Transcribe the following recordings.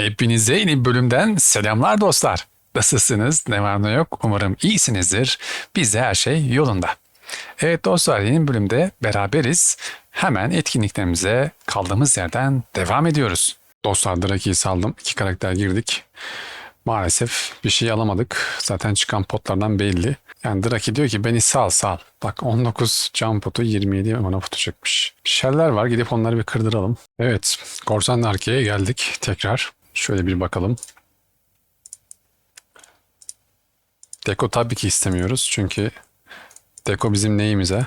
Hepinize yeni bölümden selamlar dostlar. Nasılsınız? Ne var ne yok? Umarım iyisinizdir. Bizde her şey yolunda. Evet dostlar yeni bölümde beraberiz. Hemen etkinliklerimize kaldığımız yerden devam ediyoruz. Dostlar Draki'yi saldım. İki karakter girdik. Maalesef bir şey alamadık. Zaten çıkan potlardan belli. Yani Draki diyor ki beni sal sal. Bak 19 can potu 27 mana potu çıkmış. Şeyler var gidip onları bir kırdıralım. Evet Korsan Arke'ye geldik tekrar. Şöyle bir bakalım. Deko tabii ki istemiyoruz çünkü Deko bizim neyimize?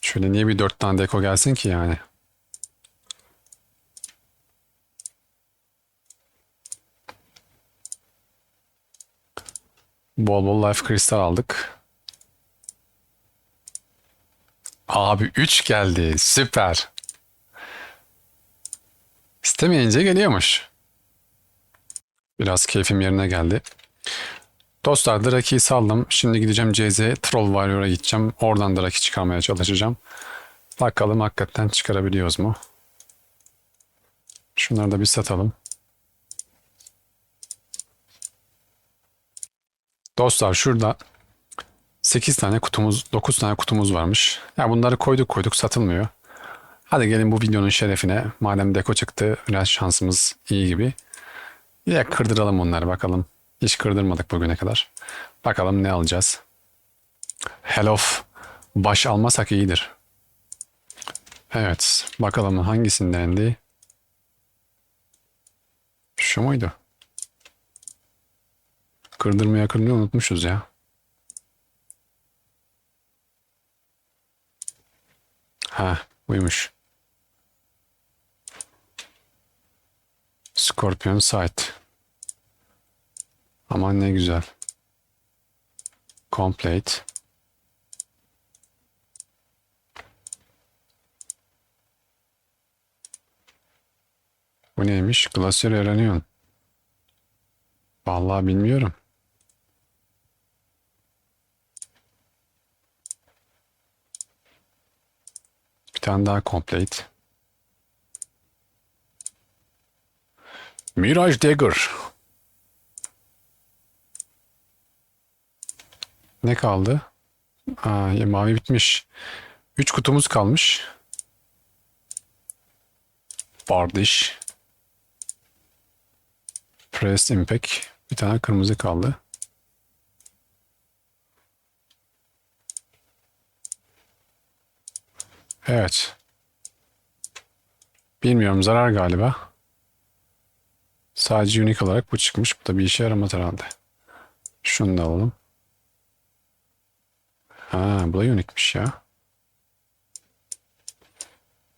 Şöyle niye bir dört tane Deko gelsin ki yani? Bol bol life kristal aldık. Abi 3 geldi. Süper. İstemeyince geliyormuş. Biraz keyfim yerine geldi. Dostlar Draki'yi saldım. Şimdi gideceğim CZ Troll Warrior'a gideceğim. Oradan Draki çıkarmaya çalışacağım. Bakalım hakikaten çıkarabiliyoruz mu? Şunları da bir satalım. Dostlar şurada 8 tane kutumuz, 9 tane kutumuz varmış. Ya bunları koyduk koyduk satılmıyor. Hadi gelin bu videonun şerefine. Madem deko çıktı biraz şansımız iyi gibi. De kırdıralım onları bakalım. Hiç kırdırmadık bugüne kadar. Bakalım ne alacağız. Hell of baş almasak iyidir. Evet bakalım hangisindendi? Şu muydu? Kırdırmaya kırmayı unutmuşuz ya. Ha buymuş. Scorpion Sight. Aman ne güzel. Complete. Bu neymiş? Glacier Eranion. Vallahi bilmiyorum. Bir tane daha complete. Mirage Dagger. Ne kaldı? Aa, ya mavi bitmiş. Üç kutumuz kalmış. Bardish. Press Impact. Bir tane kırmızı kaldı. Evet. Bilmiyorum zarar galiba. Sadece unique olarak bu çıkmış. Bu da bir işe yaramaz herhalde. Şunu da alalım. Ha bu da unique'miş ya.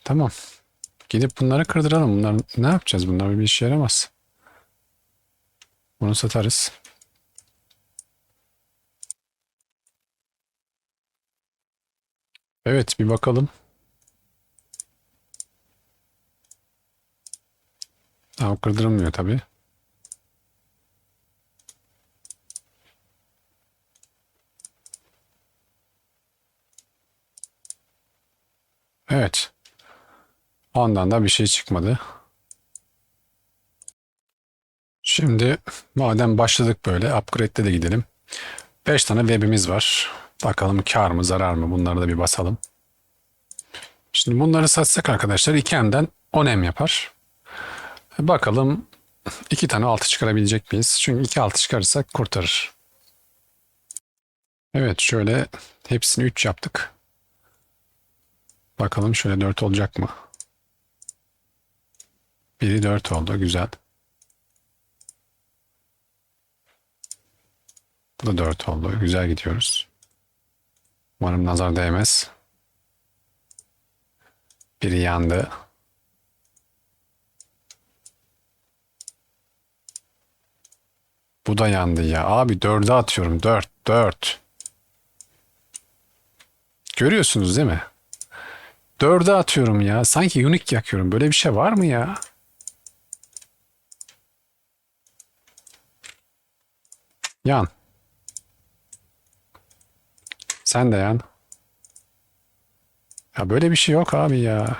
Tamam. Gidip bunları kırdıralım. Bunlar ne yapacağız? Bunlar bir işe yaramaz. Bunu satarız. Evet bir bakalım. Daha kırdırılmıyor tabii. Evet. Ondan da bir şey çıkmadı. Şimdi madem başladık böyle upgrade'de de gidelim. 5 tane webimiz var. Bakalım kar mı zarar mı bunları da bir basalım. Şimdi bunları satsak arkadaşlar 2M'den 10M yapar. Bakalım iki tane altı çıkarabilecek miyiz? Çünkü iki altı çıkarırsak kurtarır. Evet şöyle hepsini 3 yaptık. Bakalım şöyle 4 olacak mı? Biri 4 oldu. Güzel. Bu da 4 oldu. Güzel gidiyoruz. Umarım nazar değmez. Biri yandı. Bu da yandı ya. Abi 4'e atıyorum. 4, 4. Görüyorsunuz değil mi? 4'e atıyorum ya. Sanki unique yakıyorum. Böyle bir şey var mı ya? Yan. Sen de yan. Ya böyle bir şey yok abi ya.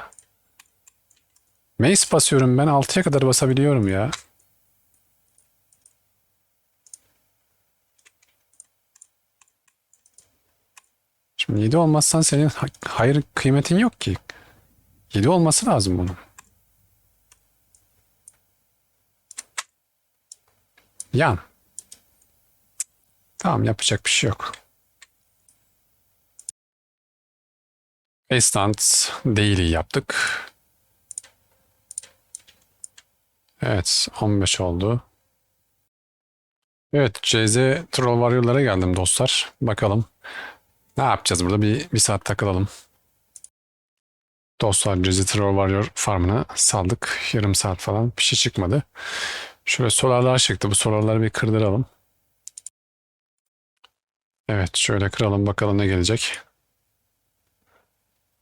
Mace basıyorum ben 6'ya kadar basabiliyorum ya. Şimdi 7 olmazsan senin ha- hayır kıymetin yok ki. 7 olması lazım bunun. Yan. Tamam yapacak bir şey yok. Instant daily yaptık. Evet 15 oldu. Evet CZ Troll Warrior'lara geldim dostlar. Bakalım. Ne yapacağız burada? Bir, bir saat takılalım. Dostlar Troll Warrior farmına saldık. Yarım saat falan. Bir şey çıkmadı. Şöyle solarlar çıktı. Bu solarları bir kırdıralım. Evet şöyle kıralım bakalım ne gelecek.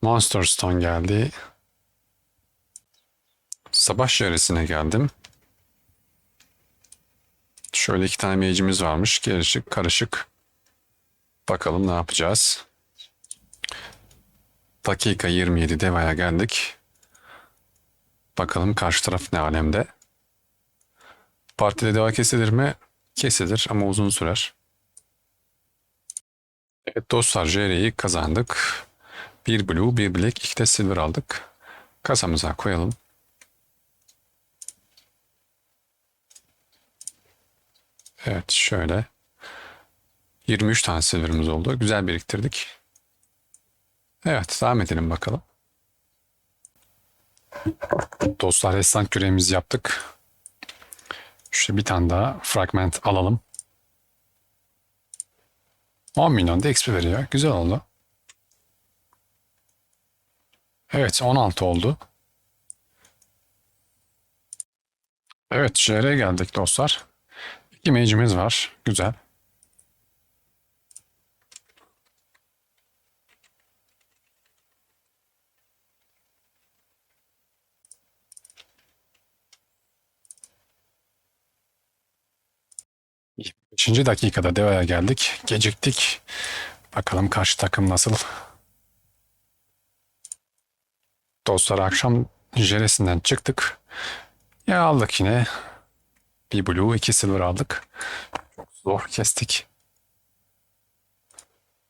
Monster Stone geldi. Sabah şeresine geldim. Şöyle iki tane mage'imiz varmış. Karışık karışık. Bakalım ne yapacağız. Dakika 27 devaya geldik. Bakalım karşı taraf ne alemde. Partide deva kesilir mi? Kesilir ama uzun sürer. Evet dostlar JR'yi kazandık. Bir blue, bir black, iki de silver aldık. Kasamıza koyalım. Evet şöyle. 23 tane silver'ımız oldu. Güzel biriktirdik. Evet devam edelim bakalım. Dostlar destan küreğimizi yaptık. Şöyle bir tane daha fragment alalım. 10 milyon da XP veriyor. Güzel oldu. Evet 16 oldu. Evet JR'ye geldik dostlar. İki mage'imiz var. Güzel. Beşinci dakikada devaya geldik. Geciktik. Bakalım karşı takım nasıl? Dostlar akşam jeresinden çıktık. Ya aldık yine. Bir blue, iki silver aldık. Çok zor kestik.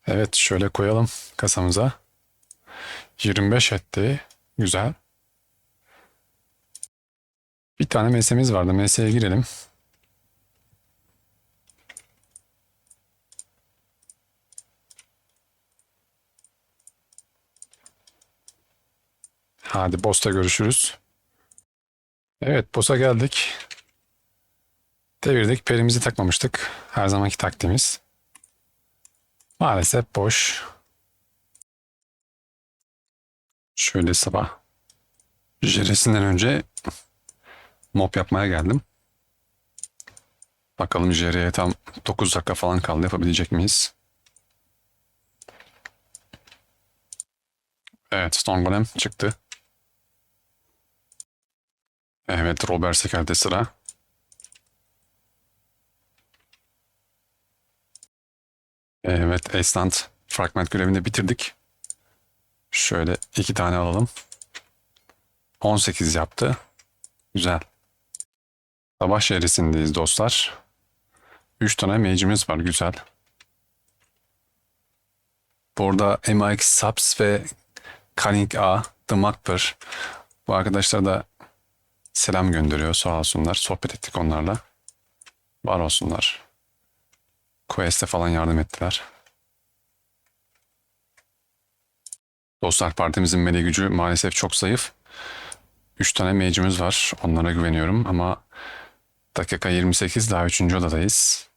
Evet şöyle koyalım kasamıza. 25 etti. Güzel. Bir tane mesemiz vardı. Meseye girelim. Hadi boss'ta görüşürüz. Evet boss'a geldik. Devirdik. Perimizi takmamıştık. Her zamanki taktiğimiz. Maalesef boş. Şöyle sabah jeresinden önce mop yapmaya geldim. Bakalım jereye tam 9 dakika falan kaldı. Yapabilecek miyiz? Evet Stone Golem çıktı. Evet Robert Sekel'de sıra. Evet Esland fragment görevini bitirdik. Şöyle iki tane alalım. 18 yaptı. Güzel. Sabah şehrisindeyiz dostlar. 3 tane mage'imiz var. Güzel. Burada MX Subs ve Cunning A, The Makper. Bu arkadaşlar da selam gönderiyor. Sağ olsunlar. Sohbet ettik onlarla. Var olsunlar. Quest'e falan yardım ettiler. Dostlar partimizin meleği gücü maalesef çok zayıf. 3 tane mage'imiz var. Onlara güveniyorum ama dakika 28 daha 3. odadayız.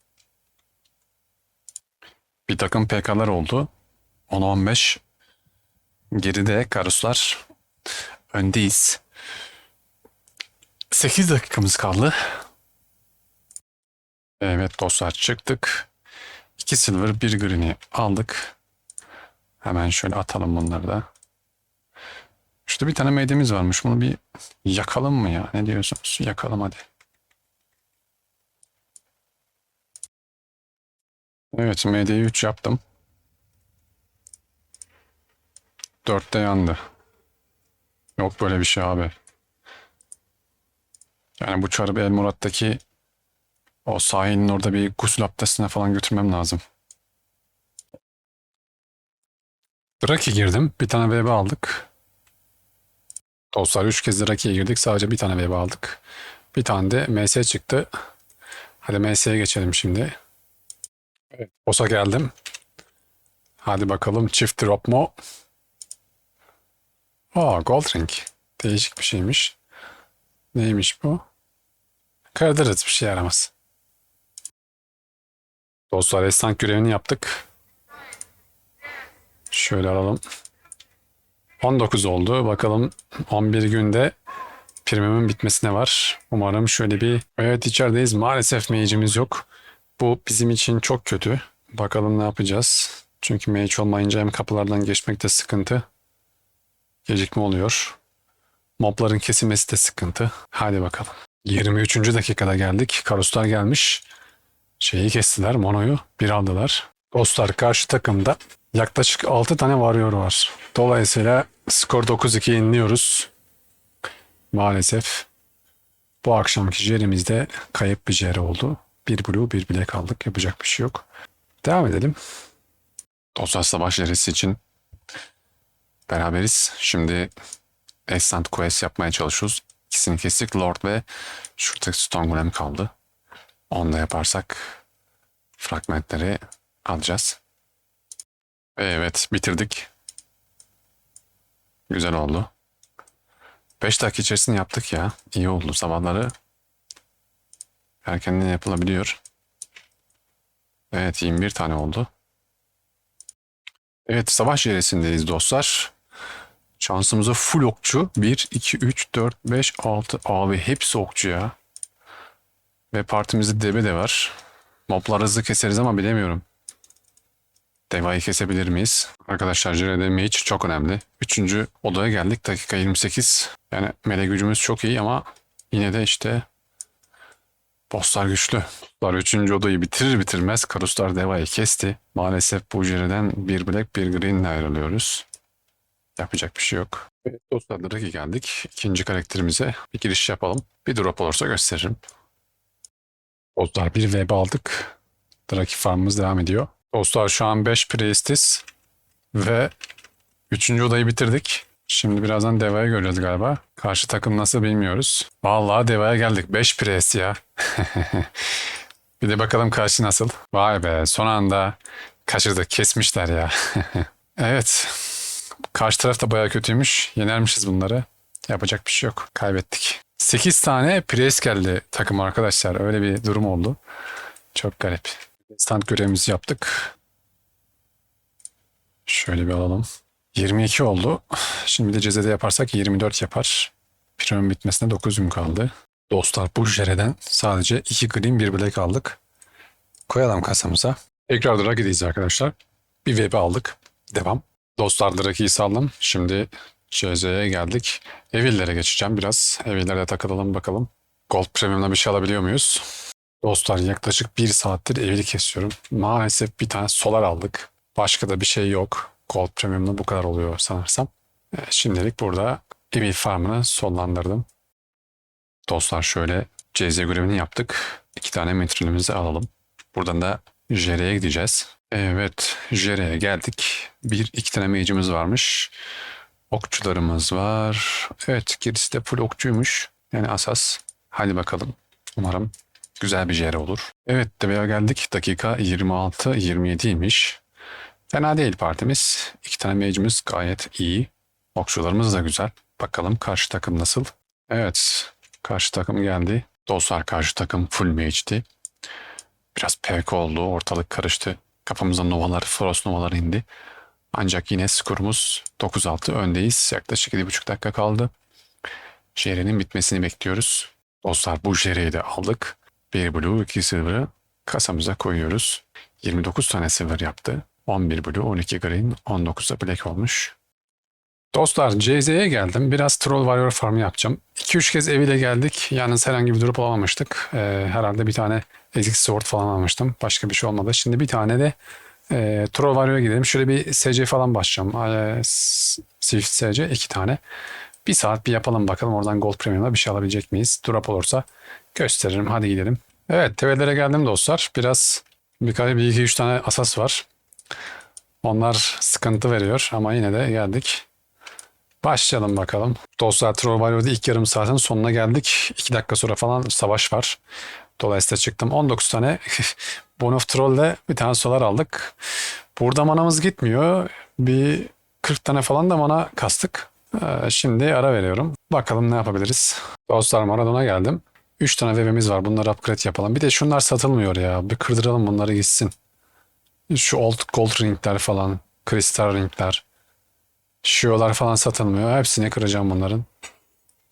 Bir takım PK'lar oldu. 10-15 geride Karuslar. Öndeyiz. 8 dakikamız kaldı. Evet dostlar çıktık. 2 silver, 1 green'i aldık. Hemen şöyle atalım bunları da. Şurada bir tane meydemiz varmış. Bunu bir yakalım mı ya? Ne diyorsunuz? Yakalım hadi. Evet MD'yi 3 yaptım. 4'te yandı. Yok böyle bir şey abi. Yani bu çarı bir El Murat'taki o sahilin orada bir gusül abdestine falan götürmem lazım. Draki girdim. Bir tane VB aldık. Dostlar 3 kez Draki'ye girdik. Sadece bir tane VB aldık. Bir tane de MS çıktı. Hadi MS'ye geçelim şimdi. Evet. Boss'a geldim. Hadi bakalım çift drop mu? Aa gold ring. Değişik bir şeymiş. Neymiş bu? Kırdırız bir şey yaramaz. Dostlar esnaf görevini yaptık. Şöyle alalım. 19 oldu. Bakalım 11 günde premiumun bitmesine var. Umarım şöyle bir... Evet içerideyiz. Maalesef mage'imiz yok. Bu bizim için çok kötü. Bakalım ne yapacağız. Çünkü mage olmayınca hem kapılardan geçmekte sıkıntı. Gecikme oluyor. Mobların kesilmesi de sıkıntı. Hadi bakalım. 23. dakikada geldik. Karuslar gelmiş. Şeyi kestiler. Mono'yu bir aldılar. Dostlar karşı takımda yaklaşık 6 tane varıyor var. Dolayısıyla skor 9-2 yeniliyoruz. Maalesef bu akşamki jerimizde kayıp bir jeri oldu. Bir blue bir bilek aldık. Yapacak bir şey yok. Devam edelim. Dostlar savaş jerisi için beraberiz. Şimdi Ascent Quest yapmaya çalışıyoruz. İkisini kestik. Lord ve şuradaki Stone Golem kaldı. Onu da yaparsak fragmentleri alacağız. Evet bitirdik. Güzel oldu. 5 dakika içerisinde yaptık ya. İyi oldu. Sabahları erkenden yapılabiliyor. Evet 21 tane oldu. Evet savaş jeresindeyiz dostlar. Şansımıza full okçu. 1, 2, 3, 4, 5, 6. Abi hepsi okçu ya. Ve partimizde debe de var. Moblar hızlı keseriz ama bilemiyorum. Deva'yı kesebilir miyiz? Arkadaşlar Jerede Mage çok önemli. Üçüncü odaya geldik. Dakika 28. Yani mele gücümüz çok iyi ama yine de işte bosslar güçlü. Bosslar üçüncü odayı bitirir bitirmez Karuslar Deva'yı kesti. Maalesef bu Jere'den bir black bir green ayrılıyoruz. Yapacak bir şey yok. Evet dostlar Draki geldik. İkinci karakterimize bir giriş yapalım. Bir drop olursa gösteririm. Dostlar bir web aldık. Draki farmımız devam ediyor. Dostlar şu an 5 priestiz ve 3. odayı bitirdik. Şimdi birazdan Deva'yı göreceğiz galiba. Karşı takım nasıl bilmiyoruz. Vallahi Deva'ya geldik. 5 priest ya. bir de bakalım karşı nasıl. Vay be son anda kaçırdık. Kesmişler ya. evet. Karşı taraf da baya kötüymüş. Yenermişiz bunları. Yapacak bir şey yok. Kaybettik. 8 tane priest geldi takım arkadaşlar. Öyle bir durum oldu. Çok garip. Stand görevimizi yaptık. Şöyle bir alalım. 22 oldu. Şimdi de cezede yaparsak 24 yapar. Premium bitmesine 9 gün kaldı. Dostlar bu jereden sadece 2 green 1 black aldık. Koyalım kasamıza. Tekrar Dragi'deyiz arkadaşlar. Bir web aldık. Devam. Dostlar Dragi'yi saldım. Şimdi CZ'ye geldik. Evillere geçeceğim biraz. Evillere takılalım bakalım. Gold Premium'la bir şey alabiliyor muyuz? Dostlar yaklaşık bir saattir evli kesiyorum. Maalesef bir tane solar aldık. Başka da bir şey yok. Gold Premium'da bu kadar oluyor sanırsam. E, şimdilik burada evil farmını sonlandırdım. Dostlar şöyle CZ görevini yaptık. İki tane metrilimizi alalım. Buradan da Jere'ye gideceğiz. Evet Jere'ye geldik. Bir iki tane mage'imiz varmış. Okçularımız var. Evet gerisi de full okçuymuş. Yani asas. Hadi bakalım. Umarım güzel bir jere olur. Evet DB'ye geldik. Dakika 26-27'ymiş. Fena değil partimiz. İki tane mage'imiz gayet iyi. Okçularımız da güzel. Bakalım karşı takım nasıl? Evet. Karşı takım geldi. Dostlar karşı takım full mage'di. Biraz PvK oldu. Ortalık karıştı. Kafamıza novalar, frost novaları indi. Ancak yine skorumuz 9-6 öndeyiz. Yaklaşık 7,5 dakika kaldı. Jere'nin bitmesini bekliyoruz. Dostlar bu Jere'yi de aldık. Bir blue, iki silver'ı kasamıza koyuyoruz. 29 tane silver yaptı. 11 blue, 12 green, 19 da black olmuş. Dostlar CZ'ye geldim. Biraz troll warrior farmı yapacağım. 2-3 kez eviyle geldik. Yalnız herhangi bir drop alamamıştık. Ee, herhalde bir tane ezik sword falan almıştım. Başka bir şey olmadı. Şimdi bir tane de e, troll warrior'a gidelim. Şöyle bir SC falan başlayacağım. E, Swift SC iki tane. Bir saat bir yapalım bakalım oradan Gold Premium'da bir şey alabilecek miyiz? Drop olursa gösteririm. Hadi gidelim. Evet TV'lere geldim dostlar. Biraz birkaç bir iki üç tane asas var. Onlar sıkıntı veriyor ama yine de geldik. Başlayalım bakalım. Dostlar Troll ilk yarım saatin sonuna geldik. 2 dakika sonra falan savaş var. Dolayısıyla çıktım. 19 tane Bone of Troll'le bir tane solar aldık. Burada manamız gitmiyor. Bir 40 tane falan da mana kastık. Ee, şimdi ara veriyorum. Bakalım ne yapabiliriz. Dostlar Maradona geldim. 3 tane web'imiz var. Bunları upgrade yapalım. Bir de şunlar satılmıyor ya. Bir kırdıralım bunları gitsin. Şu old gold ringler falan. Kristal ringler. Şiolar falan satılmıyor. Hepsini kıracağım bunların.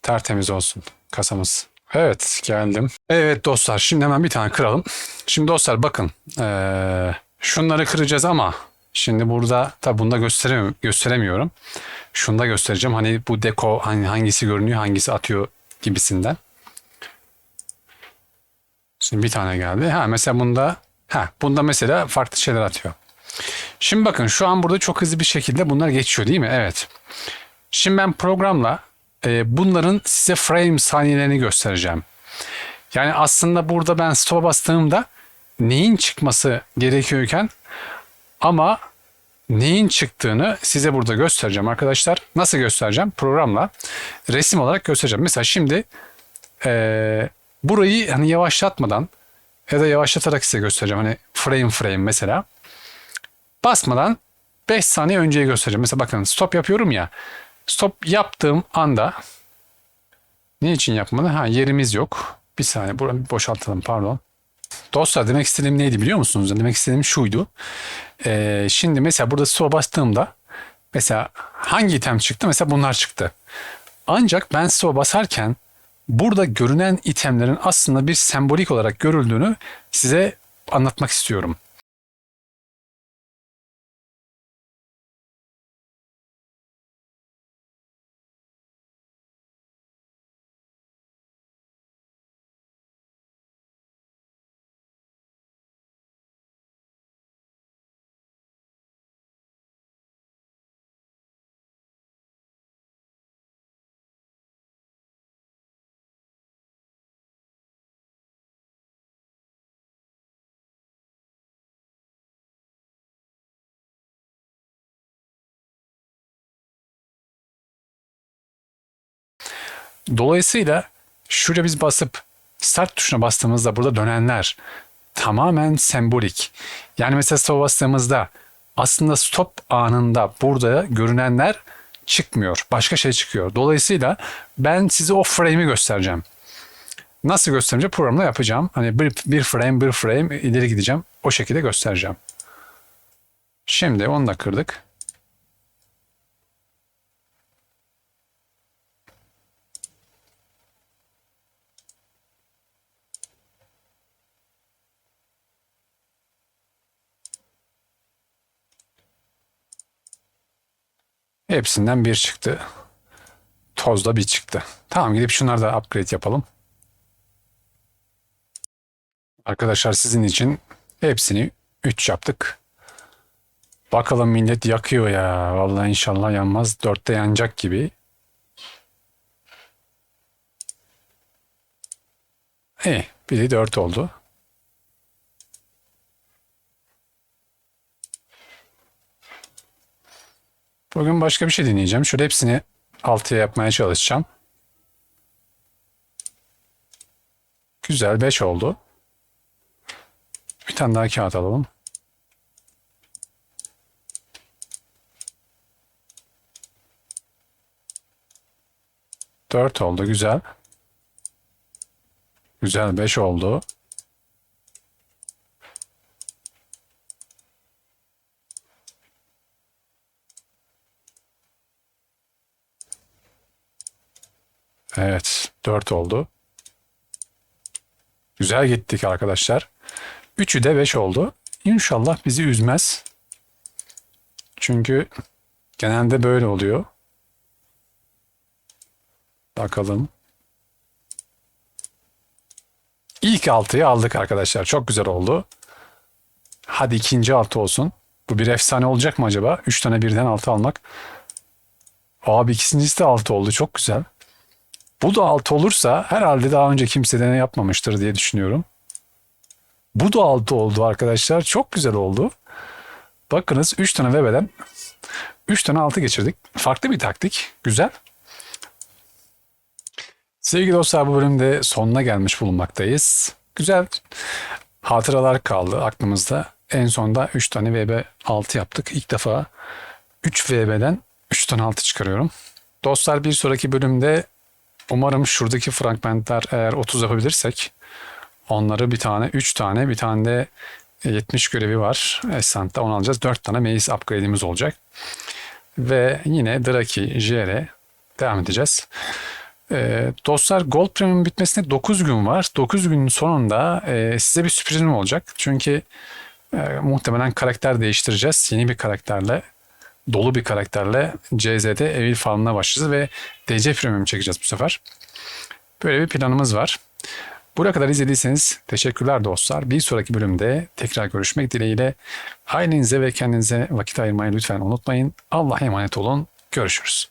Tertemiz olsun kasamız. Evet geldim. Evet dostlar şimdi hemen bir tane kıralım. Şimdi dostlar bakın. Ee, şunları kıracağız ama şimdi burada tabi bunda gösteremiyorum, gösteremiyorum. Şunu da göstereceğim. Hani bu deko hani hangisi görünüyor hangisi atıyor gibisinden. Şimdi bir tane geldi. Ha mesela bunda ha bunda mesela farklı şeyler atıyor. Şimdi bakın şu an burada çok hızlı bir şekilde bunlar geçiyor değil mi? Evet. Şimdi ben programla e, bunların size frame saniyelerini göstereceğim. Yani aslında burada ben stop'a bastığımda neyin çıkması gerekiyorken ama neyin çıktığını size burada göstereceğim arkadaşlar. Nasıl göstereceğim? Programla resim olarak göstereceğim. Mesela şimdi e, burayı hani yavaşlatmadan ya da yavaşlatarak size göstereceğim. Hani frame frame mesela. Basmadan 5 saniye önceyi göstereceğim. Mesela bakın stop yapıyorum ya. Stop yaptığım anda ne için yapmadı? Ha yerimiz yok. Bir saniye buranı boşaltalım pardon. Dostlar demek istediğim neydi biliyor musunuz? Demek istediğim şuydu. Ee, şimdi mesela burada stop'a bastığımda mesela hangi item çıktı? Mesela bunlar çıktı. Ancak ben stop'a basarken burada görünen itemlerin aslında bir sembolik olarak görüldüğünü size anlatmak istiyorum. Dolayısıyla şuraya biz basıp start tuşuna bastığımızda burada dönenler tamamen sembolik. Yani mesela stop bastığımızda aslında stop anında burada görünenler çıkmıyor. Başka şey çıkıyor. Dolayısıyla ben size o frame'i göstereceğim. Nasıl göstereceğim? Programda yapacağım. Hani bir, bir frame bir frame ileri gideceğim. O şekilde göstereceğim. Şimdi onu da kırdık. Hepsinden bir çıktı. Tozda bir çıktı. Tamam gidip şunları da upgrade yapalım. Arkadaşlar sizin için hepsini 3 yaptık. Bakalım millet yakıyor ya. Vallahi inşallah yanmaz. 4'te yanacak gibi. İyi. Biri 4 oldu. Bugün başka bir şey deneyeceğim. Şöyle hepsini 6'ya yapmaya çalışacağım. Güzel 5 oldu. Bir tane daha kağıt alalım. Dört oldu güzel. Güzel beş oldu. Evet 4 oldu. Güzel gittik arkadaşlar. Üçü de 5 oldu. İnşallah bizi üzmez. Çünkü genelde böyle oluyor. Bakalım. İlk altıyı aldık arkadaşlar. Çok güzel oldu. Hadi ikinci altı olsun. Bu bir efsane olacak mı acaba? Üç tane birden altı almak. Abi ikincisi de 6 oldu. Çok güzel. Bu da 6 olursa herhalde daha önce kimse de yapmamıştır diye düşünüyorum. Bu da 6 oldu arkadaşlar. Çok güzel oldu. Bakınız 3 tane bebeden 3 tane 6 geçirdik. Farklı bir taktik. Güzel. Sevgili dostlar bu bölümde sonuna gelmiş bulunmaktayız. Güzel hatıralar kaldı aklımızda. En sonda 3 tane VB 6 yaptık. İlk defa 3 VB'den 3 tane 6 çıkarıyorum. Dostlar bir sonraki bölümde umarım şuradaki fragmentler eğer 30 yapabilirsek onları bir tane 3 tane bir tane de 70 görevi var. Escent'ta onu alacağız. 4 tane Maze upgrade'imiz olacak. Ve yine Draki, JR devam edeceğiz. Ee, dostlar Gold Premium bitmesine 9 gün var. 9 günün sonunda e, size bir sürprizim olacak. Çünkü e, muhtemelen karakter değiştireceğiz. Yeni bir karakterle, dolu bir karakterle CZ'de Evil Farm'ına başlayacağız ve DC Premium çekeceğiz bu sefer. Böyle bir planımız var. Buraya kadar izlediyseniz teşekkürler dostlar. Bir sonraki bölümde tekrar görüşmek dileğiyle. Ailenize ve kendinize vakit ayırmayı lütfen unutmayın. Allah'a emanet olun. Görüşürüz.